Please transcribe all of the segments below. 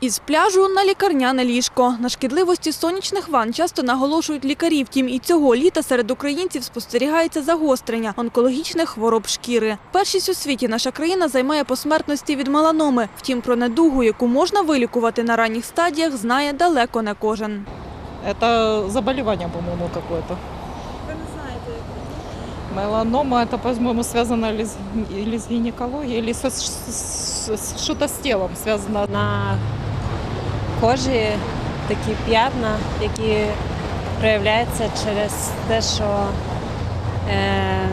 Із пляжу на лікарняне ліжко. На шкідливості сонячних ванн часто наголошують лікарі. Втім, і цього літа серед українців спостерігається загострення онкологічних хвороб шкіри. Першість у світі наша країна займає по смертності від меланоми. Втім, про недугу, яку можна вилікувати на ранніх стадіях, знає далеко не кожен. Это заболевание, по-моему, какое-то. Ви не знаєте, Меланома, гинекологией, или со- с- с- с- что-то с телом связано. на кожі такі п'ятна, які проявляються через те, що е,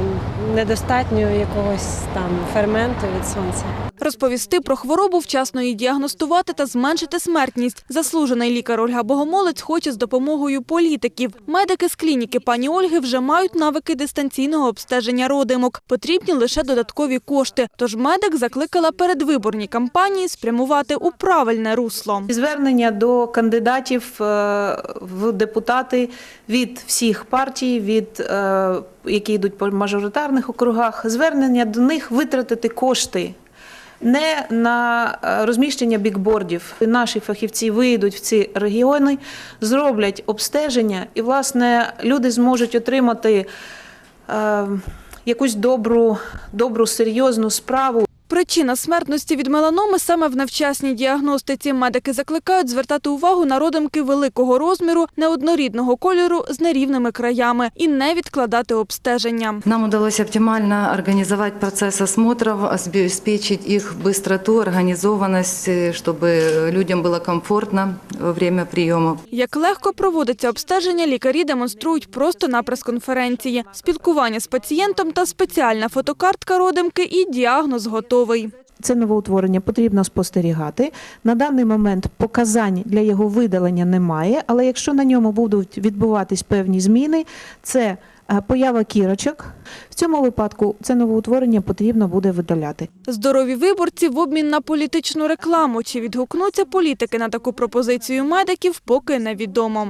недостатньо якогось там ферменту від сонця. Розповісти про хворобу, вчасно її діагностувати та зменшити смертність. Заслужений лікар Ольга Богомолець хоче з допомогою політиків. Медики з клініки пані Ольги вже мають навики дистанційного обстеження родимок. Потрібні лише додаткові кошти. Тож медик закликала передвиборні кампанії спрямувати у правильне русло. Звернення до кандидатів е, в депутати від всіх партій, від е, які йдуть по мажоритарних округах, звернення до них витратити кошти. Не на е, розміщення бікбордів. Наші фахівці вийдуть в ці регіони, зроблять обстеження, і, власне, люди зможуть отримати е, якусь добру, добру, серйозну справу. Причина смертності від меланоми саме в невчасній діагностиці. Медики закликають звертати увагу на родимки великого розміру, неоднорідного кольору з нерівними краями і не відкладати обстеження. Нам удалось оптимально организовать процесс осмотров, обеспечить их быстроту, организованность, э, чтобы людям было комфортно во время приема. Як легко проводиться обстеження, лікарі демонструють просто на прес-конференції. Спілкування з пацієнтом та спеціальна фотокартка родимки і діагноз готовий. Це новоутворення потрібно спостерігати. На даний момент показань для його видалення немає, але якщо на ньому будуть відбуватись певні зміни, це е, поява кірочок. В цьому випадку це новоутворення потрібно буде видаляти. Здорові виборці в обмін на політичну рекламу. Чи відгукнуться політики на таку пропозицію медиків, поки невідомо.